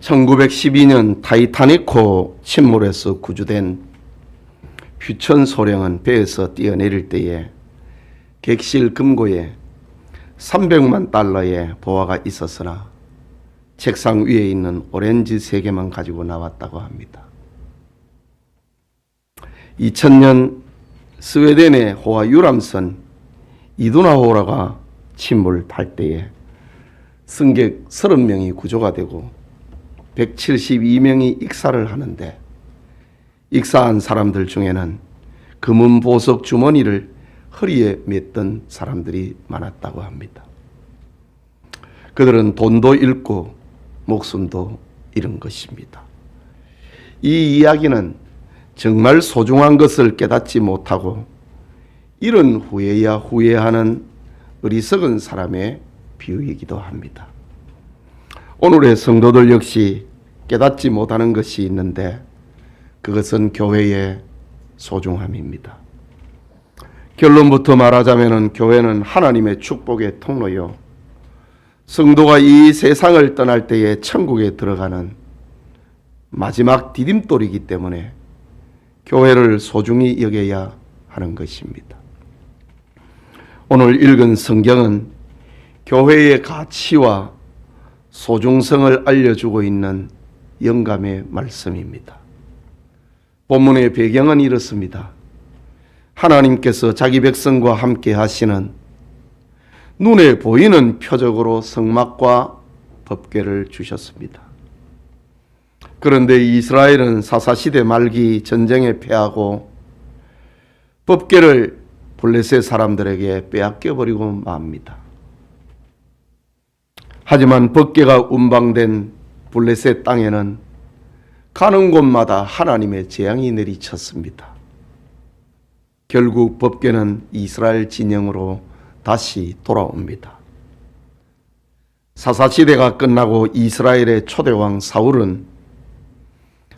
1912년 타이타닉호 침몰에서 구조된 휴천 소령은 배에서 뛰어내릴 때에 객실 금고에 300만 달러의 보화가 있었으나 책상 위에 있는 오렌지 세 개만 가지고 나왔다고 합니다. 2000년 스웨덴의 호와 유람선 이두나호라가 침몰할 때에 승객 30명이 구조가 되고 172명이 익사를 하는데 익사한 사람들 중에는 금은 보석 주머니를 허리에 맸던 사람들이 많았다고 합니다. 그들은 돈도 잃고 목숨도 잃은 것입니다. 이 이야기는 정말 소중한 것을 깨닫지 못하고 이런 후회야 후회하는 어리석은 사람의 비유이기도 합니다. 오늘의 성도들 역시 깨닫지 못하는 것이 있는데 그것은 교회의 소중함입니다. 결론부터 말하자면 교회는 하나님의 축복의 통로요. 성도가 이 세상을 떠날 때에 천국에 들어가는 마지막 디딤돌이기 때문에 교회를 소중히 여겨야 하는 것입니다. 오늘 읽은 성경은 교회의 가치와 소중성을 알려주고 있는 영감의 말씀입니다. 본문의 배경은 이렇습니다. 하나님께서 자기 백성과 함께 하시는 눈에 보이는 표적으로 성막과 법궤를 주셨습니다. 그런데 이스라엘은 사사시대 말기 전쟁에 패하고 법궤를 블레셋 사람들에게 빼앗겨 버리고 맙니다. 하지만 법궤가 운방된 블레셋 땅에는 가는 곳마다 하나님의 재앙이 내리쳤습니다. 결국 법궤는 이스라엘 진영으로 다시 돌아옵니다. 사사시대가 끝나고 이스라엘의 초대왕 사울은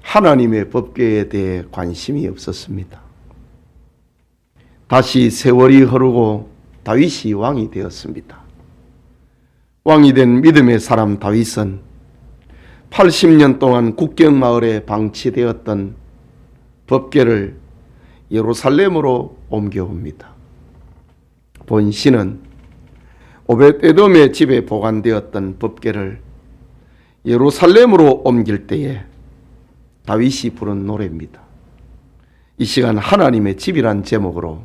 하나님의 법궤에 대해 관심이 없었습니다. 다시 세월이 흐르고 다윗이 왕이 되었습니다. 왕이 된 믿음의 사람 다윗은 80년 동안 국경 마을에 방치되었던 법궤를 예루살렘으로 옮겨옵니다. 본신은 오벳에돔의 집에 보관되었던 법궤를 예루살렘으로 옮길 때에 다윗이 부른 노래입니다. 이 시간 하나님의 집이란 제목으로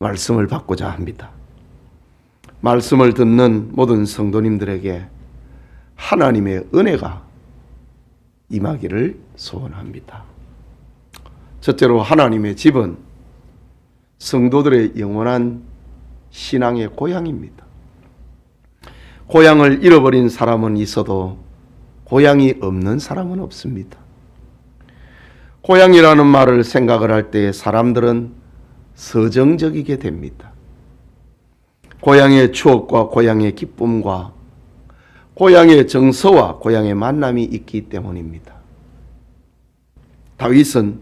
말씀을 받고자 합니다. 말씀을 듣는 모든 성도님들에게 하나님의 은혜가 임하기를 소원합니다. 첫째로 하나님의 집은 성도들의 영원한 신앙의 고향입니다. 고향을 잃어버린 사람은 있어도 고향이 없는 사람은 없습니다. 고향이라는 말을 생각을 할 때 사람들은 서정적이게 됩니다. 고향의 추억과 고향의 기쁨과 고향의 정서와 고향의 만남이 있기 때문입니다. 다윗은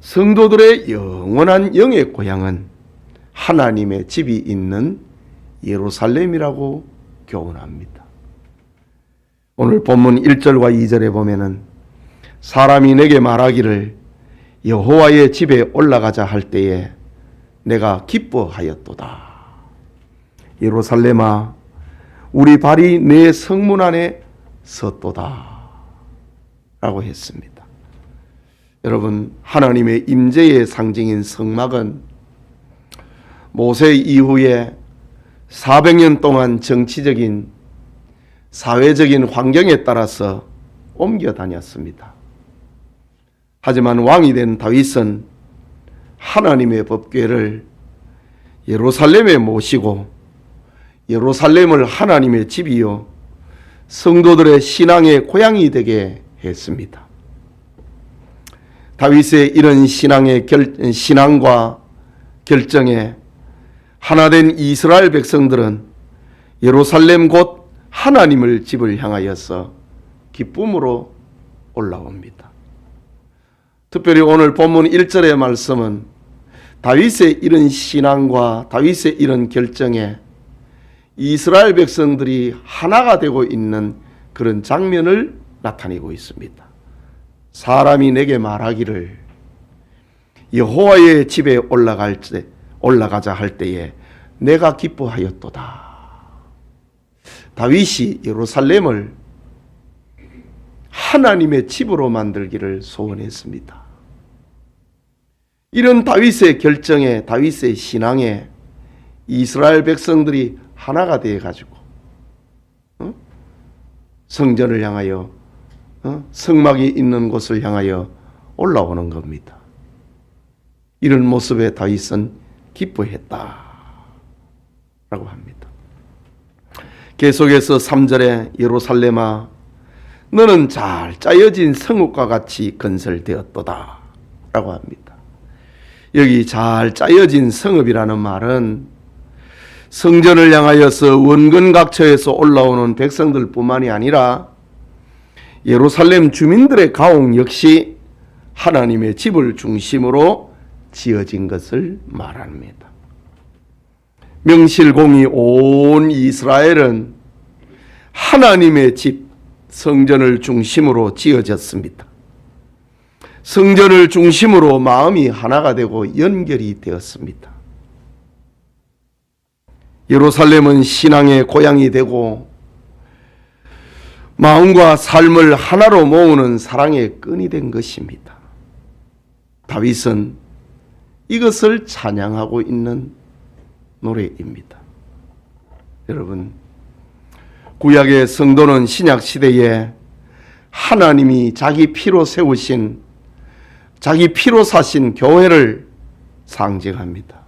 성도들의 영원한 영의 고향은 하나님의 집이 있는 예루살렘이라고 교훈합니다. 오늘 본문 1절과 2절에 보면은 사람이 내게 말하기를 여호와의 집에 올라가자 할 때에 내가 기뻐하였도다. 예루살렘아 우리 발이 내 성문 안에 섰도다. 라고 했습니다. 여러분 하나님의 임재의 상징인 성막은 모세 이후에 400년 동안 정치적인 사회적인 환경에 따라서 옮겨 다녔습니다. 하지만 왕이 된 다윗은 하나님의 법궤를 예루살렘에 모시고 예루살렘을 하나님의 집이요 성도들의 신앙의 고향이 되게 했습니다. 다윗의 이런 신앙의 결, 신앙과 결정에 하나된 이스라엘 백성들은 예루살렘 곧 하나님을 집을 향하여서 기쁨으로 올라옵니다. 특별히 오늘 본문 1절의 말씀은 다윗의 이런 신앙과 다윗의 이런 결정에 이스라엘 백성들이 하나가 되고 있는 그런 장면을 나타내고 있습니다. 사람이 내게 말하기를 여호와의 집에 올라갈 때 올라가자 할 때에 내가 기뻐하였도다. 다윗이 예루살렘을 하나님의 집으로 만들기를 소원했습니다. 이런 다윗의 결정에 다윗의 신앙에 이스라엘 백성들이 하나가 되어 가지고 어? 성전을 향하여 어? 성막이 있는 곳을 향하여 올라오는 겁니다. 이런 모습에 다윗은 기뻐했다. 라고 합니다. 계속해서 3절에 예루살렘아 너는 잘 짜여진 성읍과 같이 건설되었도다. 라고 합니다. 여기 잘 짜여진 성읍이라는 말은 성전을 향하여서 원근각처에서 올라오는 백성들 뿐만이 아니라 예루살렘 주민들의 가옥 역시 하나님의 집을 중심으로 지어진 것을 말합니다. 명실공히 온 이스라엘은 하나님의 집 성전을 중심으로 지어졌습니다. 성전을 중심으로 마음이 하나가 되고 연결이 되었습니다. 예루살렘은 신앙의 고향이 되고 마음과 삶을 하나로 모으는 사랑의 끈이 된 것입니다. 다윗은 이것을 찬양하고 있는 노래입니다. 여러분, 구약의 성도는 신약 시대에 하나님이 자기 피로 세우신 자기 피로 사신 교회를 상징합니다.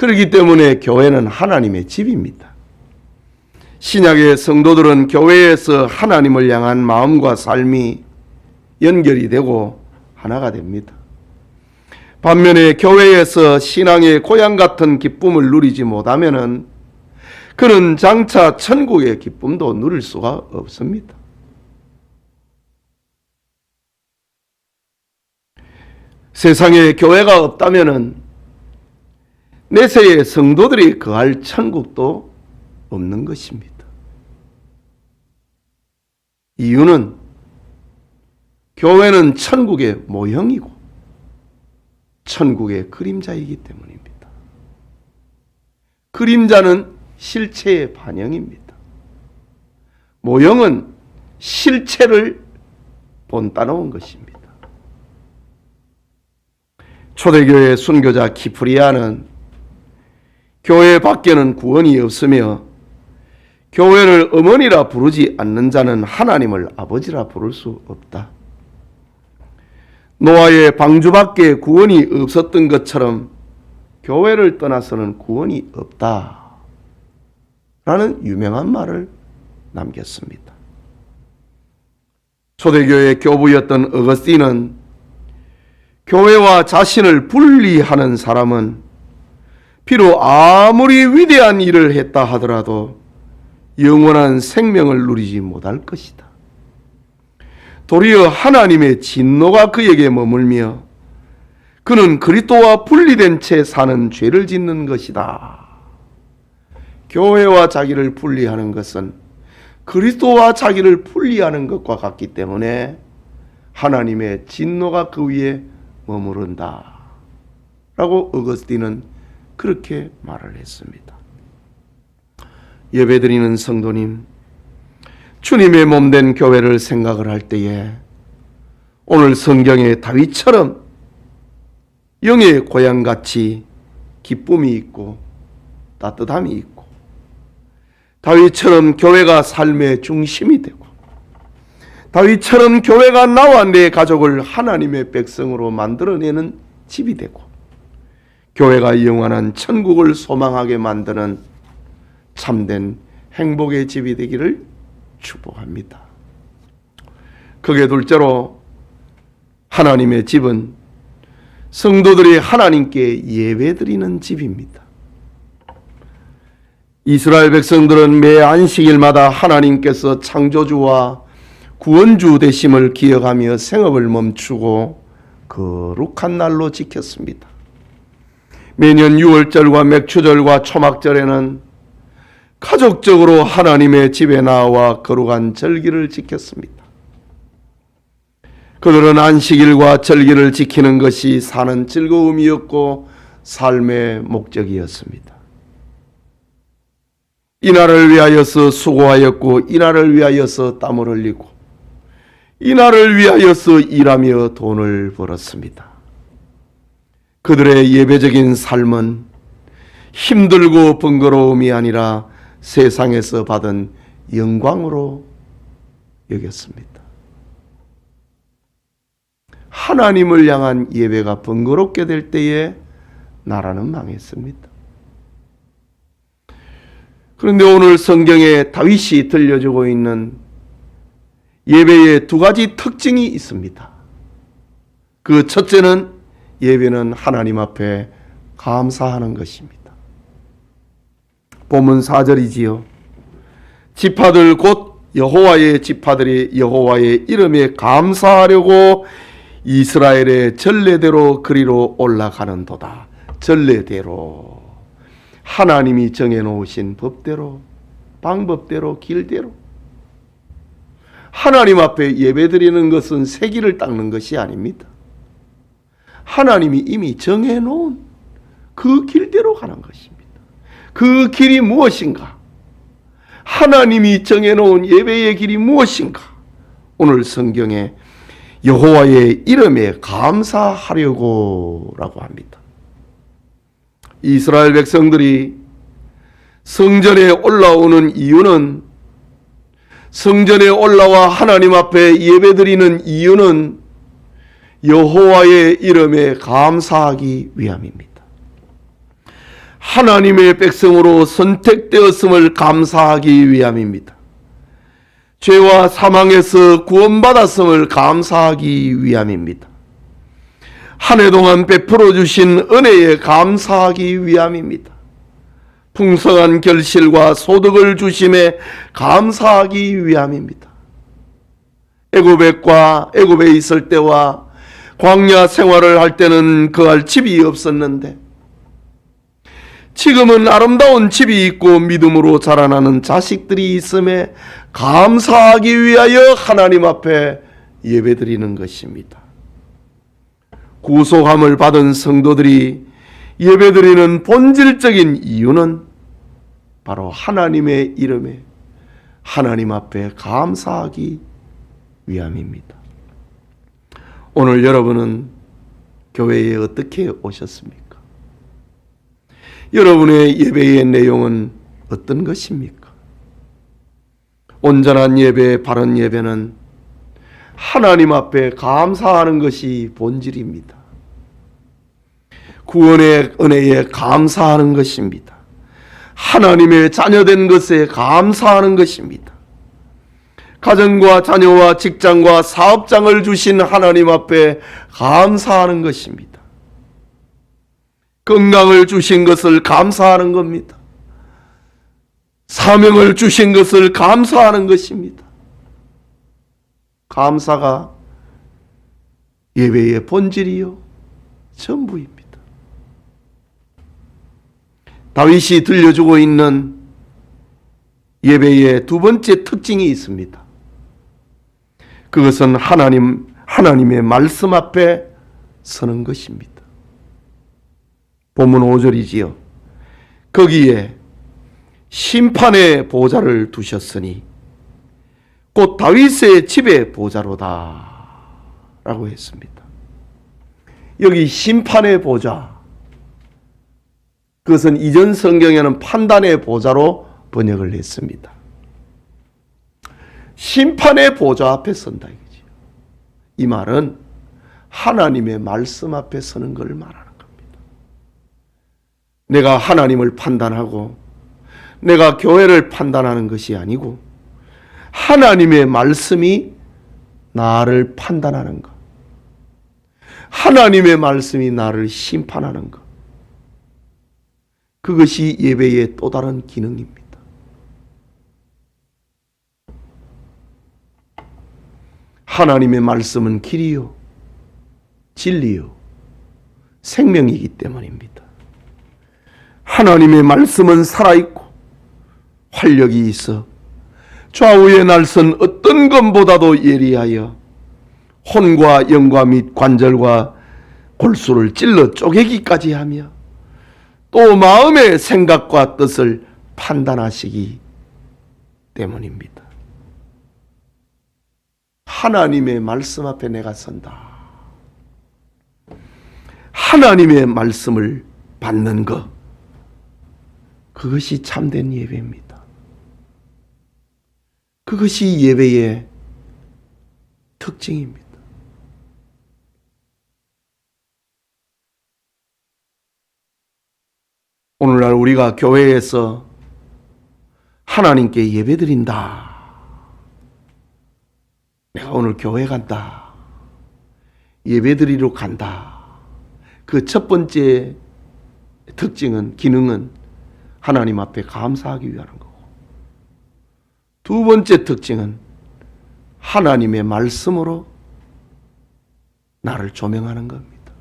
그렇기 때문에 교회는 하나님의 집입니다. 신약의 성도들은 교회에서 하나님을 향한 마음과 삶이 연결이 되고 하나가 됩니다. 반면에 교회에서 신앙의 고향 같은 기쁨을 누리지 못하면은 그는 장차 천국의 기쁨도 누릴 수가 없습니다. 세상에 교회가 없다면은 내세의 성도들이 거할 천국도 없는 것입니다. 이유는 교회는 천국의 모형이고 천국의 그림자이기 때문입니다. 그림자는 실체의 반영입니다. 모형은 실체를 본따놓은 것입니다. 초대교회 순교자 키프리아는 교회 밖에는 구원이 없으며 교회를 어머니라 부르지 않는 자는 하나님을 아버지라 부를 수 없다. 노아의 방주밖에 구원이 없었던 것처럼 교회를 떠나서는 구원이 없다. 라는 유명한 말을 남겼습니다. 초대교회 교부였던 어거스틴은 교회와 자신을 분리하는 사람은 비록 아무리 위대한 일을 했다 하더라도 영원한 생명을 누리지 못할 것이다. 도리어 하나님의 진노가 그에게 머물며 그는 그리스도와 분리된 채 사는 죄를 짓는 것이다. 교회와 자기를 분리하는 것은 그리스도와 자기를 분리하는 것과 같기 때문에 하나님의 진노가 그 위에 머무른다. 라고 어거스틴은 그렇게 말을 했습니다. 예배드리는 성도님, 주님의 몸 된 교회를 생각을 할 때에 오늘 성경의 다윗처럼 영의 고향같이 기쁨이 있고 따뜻함이 있고 다윗처럼 교회가 삶의 중심이 되고 다윗처럼 교회가 나와 내 가족을 하나님의 백성으로 만들어내는 집이 되고 교회가 영원한 천국을 소망하게 만드는 참된 행복의 집이 되기를 축복합니다. 그게 둘째로 하나님의 집은 성도들이 하나님께 예배드리는 집입니다. 이스라엘 백성들은 매 안식일마다 하나님께서 창조주와 구원주 되심을 기억하며 생업을 멈추고 거룩한 날로 지켰습니다. 매년 6월절과 맥추절과 초막절에는 가족적으로 하나님의 집에 나와 거룩한 절기를 지켰습니다. 그들은 안식일과 절기를 지키는 것이 사는 즐거움이었고 삶의 목적이었습니다. 이 날을 위하여서 수고하였고 이 날을 위하여서 땀을 흘리고 이 날을 위하여서 일하며 돈을 벌었습니다. 그들의 예배적인 삶은 힘들고 번거로움이 아니라 세상에서 받은 영광으로 여겼습니다. 하나님을 향한 예배가 번거롭게 될 때에 나라는 망했습니다. 그런데 오늘 성경에 다윗이 들려주고 있는 예배의 두 가지 특징이 있습니다. 그 첫째는 예배는 하나님 앞에 감사하는 것입니다. 본문 4절이지요. 지파들 곧 여호와의 지파들이 여호와의 이름에 감사하려고 이스라엘의 전례대로 그리로 올라가는도다. 전례대로 하나님이 정해 놓으신 법대로 방법대로 길대로 하나님 앞에 예배드리는 것은 세기를 닦는 것이 아닙니다. 하나님이 이미 정해 놓은 그 길대로 가는 것입니다. 그 길이 무엇인가? 하나님이 정해 놓은 예배의 길이 무엇인가? 오늘 성경에 여호와의 이름에 감사하려고 라고 합니다. 이스라엘 백성들이 성전에 올라오는 이유는 성전에 올라와 하나님 앞에 예배드리는 이유는 여호와의 이름에 감사하기 위함입니다. 하나님의 백성으로 선택되었음을 감사하기 위함입니다. 죄와 사망에서 구원받았음을 감사하기 위함입니다. 한 해 동안 베풀어 주신 은혜에 감사하기 위함입니다. 풍성한 결실과 소득을 주심에 감사하기 위함입니다. 애굽과 애굽에 있을 때와 광야 생활을 할 때는 그 할 집이 없었는데 지금은 아름다운 집이 있고 믿음으로 자라나는 자식들이 있음에 감사하기 위하여 하나님 앞에 예배드리는 것입니다. 구속함을 받은 성도들이 예배드리는 본질적인 이유는 바로 하나님의 이름에 하나님 앞에 감사하기 위함입니다. 오늘 여러분은 교회에 어떻게 오셨습니까? 여러분의 예배의 내용은 어떤 것입니까? 온전한 예배, 바른 예배는 하나님 앞에 감사하는 것이 본질입니다. 구원의 은혜에 감사하는 것입니다. 하나님의 자녀된 것에 감사하는 것입니다. 가정과 자녀와 직장과 사업장을 주신 하나님 앞에 감사하는 것입니다. 건강을 주신 것을 감사하는 겁니다. 사명을 주신 것을 감사하는 것입니다. 감사가 예배의 본질이요 전부입니다. 다윗이 들려주고 있는 예배의 두 번째 특징이 있습니다. 그것은 하나님 하나님의 말씀 앞에 서는 것입니다. 본문 5절이지요. 거기에 심판의 보좌를 두셨으니 곧 다윗의 집의 보좌로다 라고 했습니다. 여기 심판의 보좌 그것은 이전 성경에는 판단의 보좌로 번역을 했습니다. 심판의 보좌 앞에 선다. 이 말은 하나님의 말씀 앞에 서는 걸 말하는 겁니다. 내가 하나님을 판단하고 내가 교회를 판단하는 것이 아니고 하나님의 말씀이 나를 판단하는 것. 하나님의 말씀이 나를 심판하는 것. 그것이 예배의 또 다른 기능입니다. 하나님의 말씀은 길이요, 진리요, 생명이기 때문입니다. 하나님의 말씀은 살아있고, 활력이 있어 좌우의 날선 어떤 것보다도 예리하여 혼과 영과 및 관절과 골수를 찔러 쪼개기까지 하며 또 마음의 생각과 뜻을 판단하시기 때문입니다. 하나님의 말씀 앞에 내가 선다. 하나님의 말씀을 받는 것. 그것이 참된 예배입니다. 그것이 예배의 특징입니다. 오늘날 우리가 교회에서 하나님께 예배드린다. 내가 오늘 교회 간다. 예배드리러 간다. 그 첫 번째 특징은, 기능은 하나님 앞에 감사하기 위한 거고. 두 번째 특징은 하나님의 말씀으로 나를 조명하는 겁니다.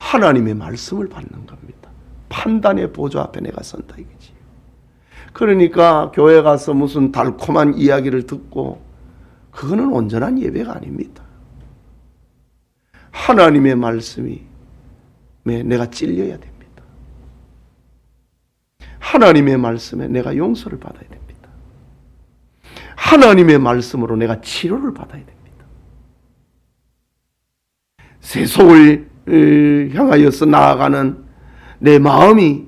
하나님의 말씀을 받는 겁니다. 판단의 보좌 앞에 내가 선다 이거지. 그러니까 교회 가서 무슨 달콤한 이야기를 듣고 그거는 온전한 예배가 아닙니다. 하나님의 말씀이 내가 찔려야 됩니다. 하나님의 말씀에 내가 용서를 받아야 됩니다. 하나님의 말씀으로 내가 치료를 받아야 됩니다. 세속을 향하여서 나아가는 내 마음이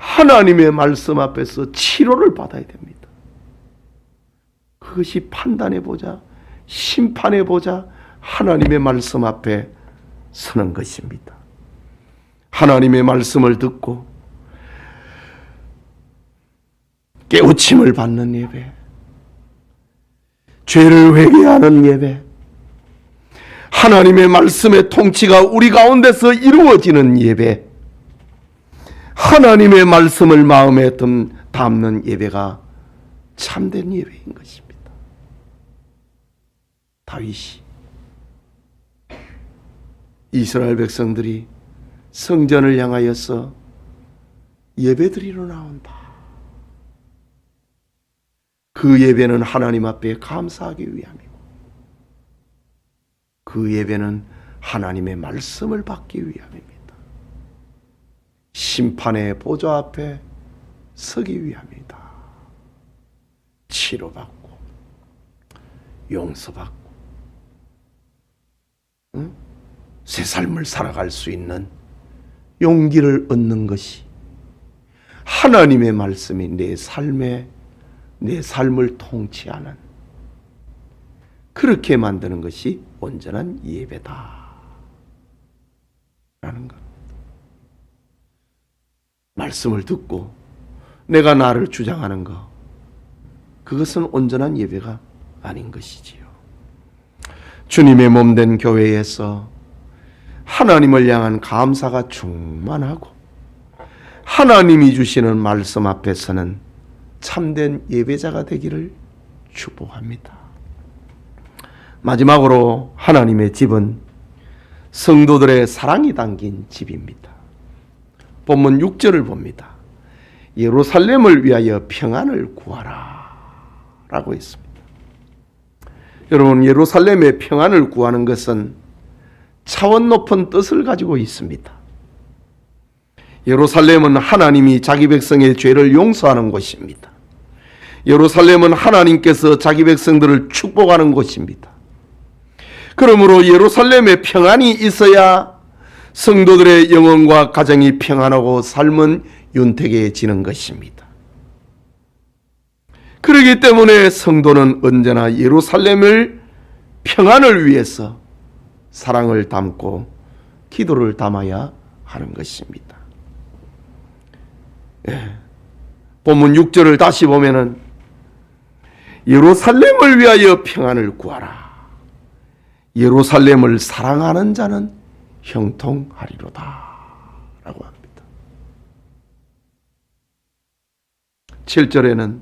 하나님의 말씀 앞에서 치료를 받아야 됩니다. 그것이 판단해 보자, 심판해 보자, 하나님의 말씀 앞에 서는 것입니다. 하나님의 말씀을 듣고 깨우침을 받는 예배, 죄를 회개하는 예배, 하나님의 말씀의 통치가 우리 가운데서 이루어지는 예배, 하나님의 말씀을 마음에 담는 예배가 참된 예배인 것입니다. 다윗이 이스라엘 백성들이 성전을 향하여서 예배드리러 나온다. 그 예배는 하나님 앞에 감사하기 위함이고 그 예배는 하나님의 말씀을 받기 위함입니다. 심판의 보좌 앞에 서기 위함이다. 치료받고 용서받고 응? 새 삶을 살아갈 수 있는 용기를 얻는 것이 하나님의 말씀이 내 삶에 내 삶을 통치하는 그렇게 만드는 것이 온전한 예배다. 라는 것. 말씀을 듣고 내가 나를 주장하는 것. 그것은 온전한 예배가 아닌 것이지요. 주님의 몸 된 교회에서 하나님을 향한 감사가 충만하고 하나님이 주시는 말씀 앞에서는 참된 예배자가 되기를 축복합니다. 마지막으로 하나님의 집은 성도들의 사랑이 담긴 집입니다. 본문 6절을 봅니다. 예루살렘을 위하여 평안을 구하라 라고 했습니다. 여러분 예루살렘의 평안을 구하는 것은 차원 높은 뜻을 가지고 있습니다. 예루살렘은 하나님이 자기 백성의 죄를 용서하는 곳입니다. 예루살렘은 하나님께서 자기 백성들을 축복하는 곳입니다. 그러므로 예루살렘에 평안이 있어야 성도들의 영혼과 가정이 평안하고 삶은 윤택해지는 것입니다. 그렇기 때문에 성도는 언제나 예루살렘을 평안을 위해서 사랑을 담고 기도를 담아야 하는 것입니다. 예. 본문 6절을 다시 보면은 예루살렘을 위하여 평안을 구하라. 예루살렘을 사랑하는 자는 형통하리로다. 라고 합니다. 7절에는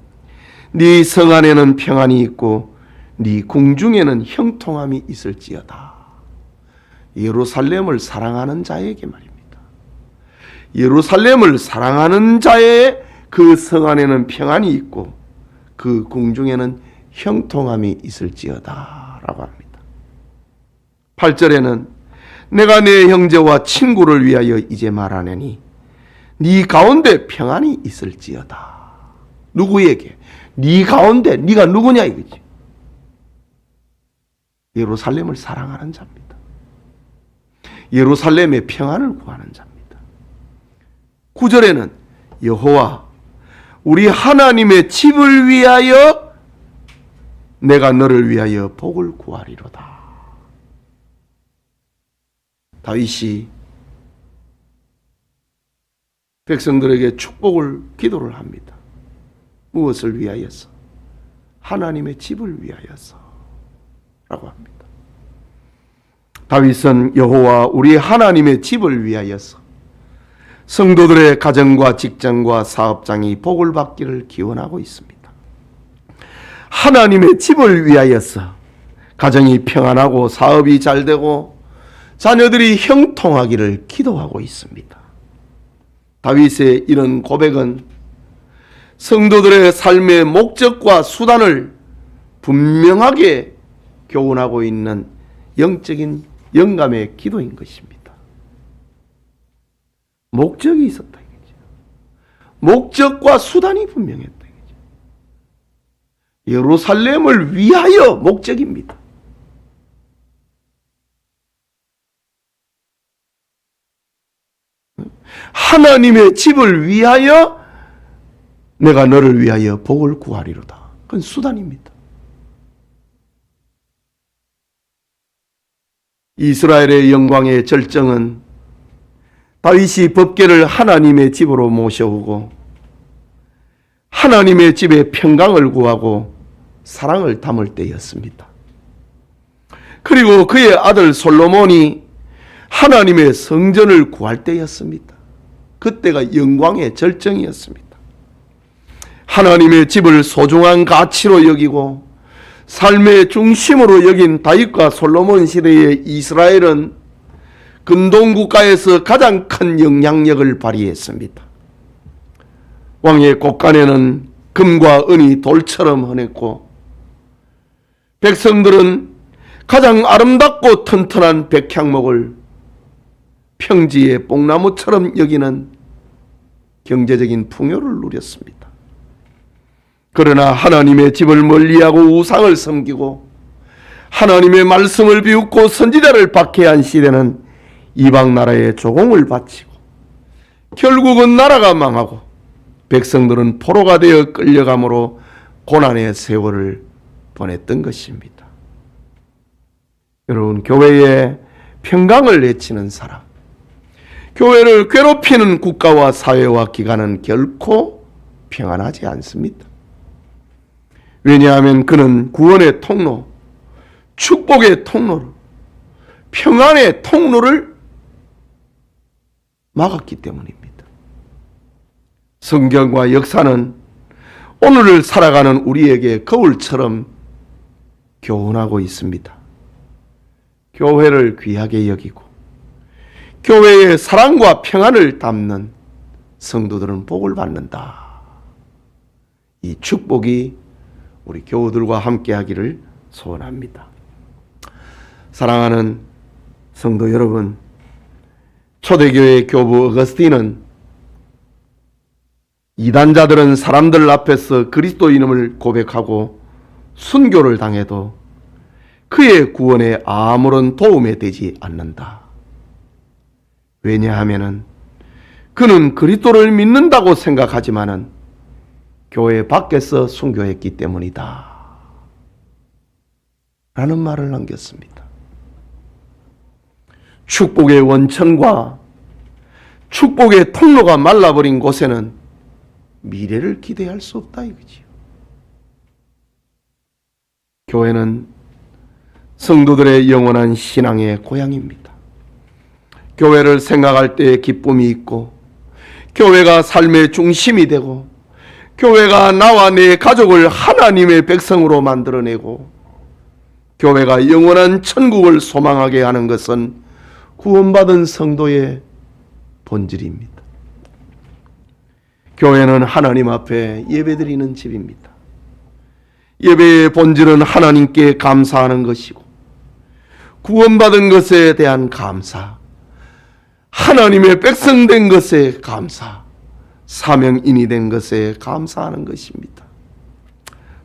네 성 안에는 평안이 있고 네 궁중에는 형통함이 있을지어다. 예루살렘을 사랑하는 자에게 말입니다. 예루살렘을 사랑하는 자의 그 성 안에는 평안이 있고 그 궁중에는 형통함이 있을지어다 라고 합니다. 8절에는 내가 내 형제와 친구를 위하여 이제 말하노니 네 가운데 평안이 있을지어다. 누구에게? 네 가운데 네가 누구냐 이거지. 예루살렘을 사랑하는 자입니다. 예루살렘의 평안을 구하는 자입니다. 9절에는 여호와 우리 하나님의 집을 위하여 내가 너를 위하여 복을 구하리로다. 다윗이 백성들에게 축복을 기도를 합니다. 무엇을 위하여서? 하나님의 집을 위하여서. 라고 합니다. 다윗은 여호와 우리 하나님의 집을 위하여서 성도들의 가정과 직장과 사업장이 복을 받기를 기원하고 있습니다. 하나님의 집을 위하여서 가정이 평안하고 사업이 잘 되고 자녀들이 형통하기를 기도하고 있습니다. 다윗의 이런 고백은 성도들의 삶의 목적과 수단을 분명하게 교훈하고 있는 영적인 영감의 기도인 것입니다. 목적이 있었다. 목적과 수단이 분명했다. 예루살렘을 위하여 목적입니다. 하나님의 집을 위하여 내가 너를 위하여 복을 구하리로다. 그건 수단입니다. 이스라엘의 영광의 절정은 다윗이 법궤를 하나님의 집으로 모셔오고 하나님의 집에 평강을 구하고 사랑을 담을 때였습니다. 그리고 그의 아들 솔로몬이 하나님의 성전을 구할 때였습니다. 그때가 영광의 절정이었습니다. 하나님의 집을 소중한 가치로 여기고 삶의 중심으로 여긴 다윗과 솔로몬 시대의 이스라엘은 근동 국가에서 가장 큰 영향력을 발휘했습니다. 왕의 곳간에는 금과 은이 돌처럼 흔했고 백성들은 가장 아름답고 튼튼한 백향목을 평지의 뽕나무처럼 여기는 경제적인 풍요를 누렸습니다. 그러나 하나님의 집을 멀리하고 우상을 섬기고 하나님의 말씀을 비웃고 선지자를 박해한 시대는 이방 나라에 조공을 바치고 결국은 나라가 망하고 백성들은 포로가 되어 끌려감으로 고난의 세월을 보냈던 것입니다. 여러분 교회에 평강을 내치는 사람 교회를 괴롭히는 국가와 사회와 기관은 결코 평안하지 않습니다. 왜냐하면 그는 구원의 통로, 축복의 통로를, 평안의 통로를 막았기 때문입니다. 성경과 역사는 오늘을 살아가는 우리에게 거울처럼 교훈하고 있습니다. 교회를 귀하게 여기고 교회의 사랑과 평안을 담는 성도들은 복을 받는다. 이 축복이 우리 교우들과 함께 하기를 소원합니다. 사랑하는 성도 여러분, 초대교회 교부 어거스틴은 이단자들은 사람들 앞에서 그리스도 이름을 고백하고 순교를 당해도 그의 구원에 아무런 도움이 되지 않는다. 왜냐하면은 그는 그리스도를 믿는다고 생각하지만은 교회 밖에서 순교했기 때문이다. 라는 말을 남겼습니다. 축복의 원천과 축복의 통로가 말라버린 곳에는 미래를 기대할 수 없다 이거지요. 교회는 성도들의 영원한 신앙의 고향입니다. 교회를 생각할 때 기쁨이 있고, 교회가 삶의 중심이 되고, 교회가 나와 내 가족을 하나님의 백성으로 만들어내고, 교회가 영원한 천국을 소망하게 하는 것은 구원받은 성도의 본질입니다. 교회는 하나님 앞에 예배드리는 집입니다. 예배의 본질은 하나님께 감사하는 것이고 구원받은 것에 대한 감사, 하나님의 백성된 것에 감사, 사명인이 된 것에 감사하는 것입니다.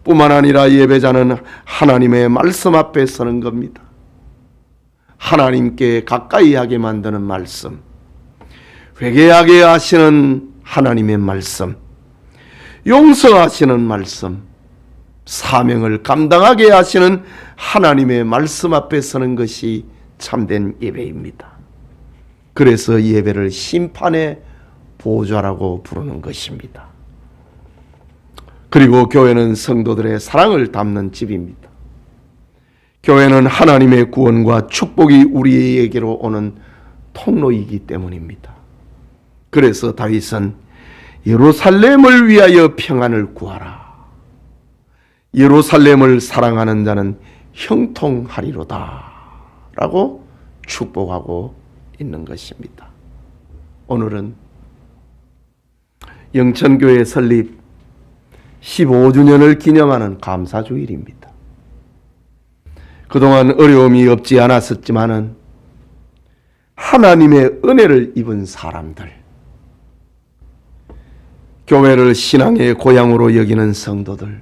뿐만 아니라 예배자는 하나님의 말씀 앞에 서는 겁니다. 하나님께 가까이 하게 만드는 말씀, 회개하게 하시는 하나님의 말씀, 용서하시는 말씀, 사명을 감당하게 하시는 하나님의 말씀 앞에 서는 것이 참된 예배입니다. 그래서 예배를 심판의 보좌라고 부르는 것입니다. 그리고 교회는 성도들의 사랑을 담는 집입니다. 교회는 하나님의 구원과 축복이 우리에게로 오는 통로이기 때문입니다. 그래서 다윗은 예루살렘을 위하여 평안을 구하라. 예루살렘을 사랑하는 자는 형통하리로다. 라고 축복하고 있는 것입니다. 오늘은 영천교회 설립 15주년을 기념하는 감사주일입니다. 그동안 어려움이 없지 않았었지만은 하나님의 은혜를 입은 사람들, 교회를 신앙의 고향으로 여기는 성도들,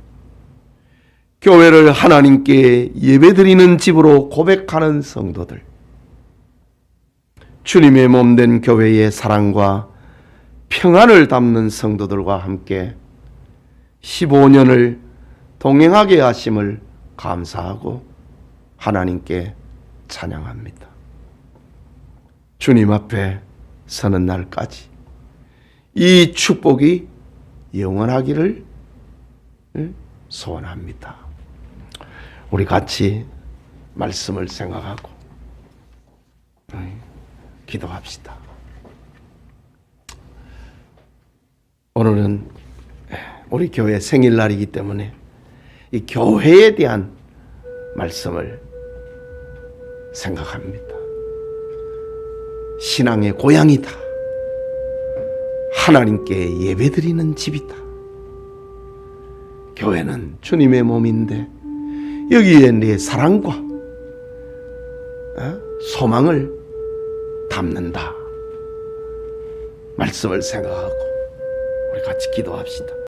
교회를 하나님께 예배드리는 집으로 고백하는 성도들, 주님의 몸된 교회의 사랑과 평안을 담는 성도들과 함께 15년을 동행하게 하심을 감사하고 하나님께 찬양합니다. 주님 앞에 서는 날까지 이 축복이 영원하기를 소원합니다. 우리 같이 말씀을 생각하고 기도합시다. 오늘은 우리 교회 생일날이기 때문에 이 교회에 대한 말씀을 생각합니다. 신앙의 고향이다. 하나님께 예배드리는 집이다. 교회는 주님의 몸인데 여기에 내 사랑과 어? 소망을 담는다. 말씀을 생각하고 우리 같이 기도합시다.